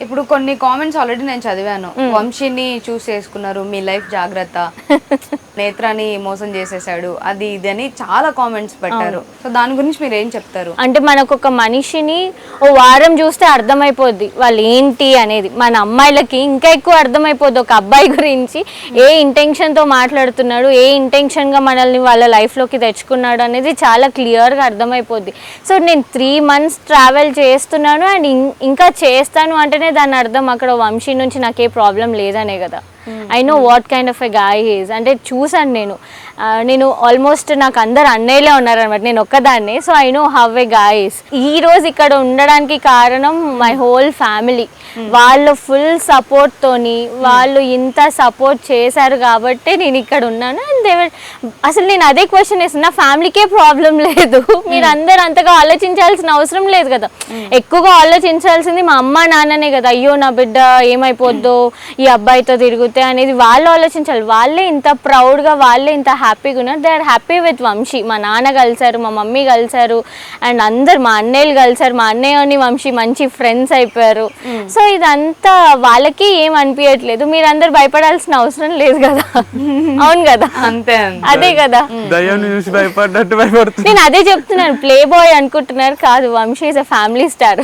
ఇప్పుడు కొన్ని comments already నేను చదివాను. వంశీని చూస్ చేసుకున్నారు మీ లైఫ్ జాగ్రత్త. నేత్రాన్ని మోసం చేసేసాడు అది ఇది అని చాలా కామెంట్స్ పెట్టారు. సో దాని గురించి మీరు ఏం చెప్తారు? అంటే మనకు ఒక మనిషిని ఓ వారం చూస్తే అర్థమైపోద్ది వాళ్ళు ఏంటి అనేది. మన అమ్మాయిలకి ఇంకా ఎక్కువ అర్థమైపోద్ది ఒక అబ్బాయి గురించి ఏ ఇంటెన్షన్తో మాట్లాడుతున్నాడు ఏ ఇంటెన్షన్గా మనల్ని వాళ్ళ లైఫ్లోకి తెచ్చుకున్నాడు అనేది చాలా క్లియర్గా అర్థమైపోద్ది. సో నేను త్రీ మంత్స్ ట్రావెల్ చేస్తున్నాను అండ్ ఇంకా చేస్తాను అంటేనే దాని అర్థం అక్కడ వంశీ నుంచి నాకు ఏ ప్రాబ్లం లేదనే కదా. I know what kind of a guy he's అంటే చూసాను నేను. నేను ఆల్మోస్ట్ నాకు అందరు అన్నయ్యలే ఉన్నారనమాట నేను ఒక్కదాన్నే. So I know have a guys ఈ రోజు ఇక్కడ ఉండడానికి కారణం మై హోల్ ఫ్యామిలీ వాళ్ళ ఫుల్ సపోర్ట్ తోని వాళ్ళు ఇంత సపోర్ట్ చేశారు కాబట్టి నేను ఇక్కడ ఉన్నాను. అండ్ దేవర్ అసలు నేను అదే క్వశ్చన్ వేస్తున్నా. ఫ్యామిలీకే ప్రాబ్లం లేదు. మీరు అందరు అంతగా ఆలోచించాల్సిన అవసరం లేదు కదా. ఎక్కువగా ఆలోచించాల్సింది మా అమ్మ నాన్ననే కదా అయ్యో నా బిడ్డ ఏమైపోద్దో ఈ అబ్బాయితో తిరుగుతే అనేది వాళ్ళు ఆలోచించాలి. వాళ్ళే ఇంత ప్రౌడ్గా వాళ్ళే ఇంత హ్యాపీగా ఉన్నారు. They are happy with Vamsi మా నాన్న కలిసారు మా మమ్మీ కలిసారు అండ్ అందరు మా అన్నయ్యలు కలిసారు మా అన్నయ్యని వంశీ మంచి ఫ్రెండ్స్ అయిపోయారు. సో ఇదంతా వాళ్ళకి ఏం అనిపించట్లేదు మీరందరు భయపడాల్సిన అవసరం లేదు కదా. అవును కదా. అంతే అంతే. అదే కదా. దయ్యాన్ని చూసి భయపడ్డట్టు భయపడుతుంది. నేను అదే చెప్తున్నాను. ప్లే బాయ్ అనుకుంటున్నారు కాదు Vamsi is a family star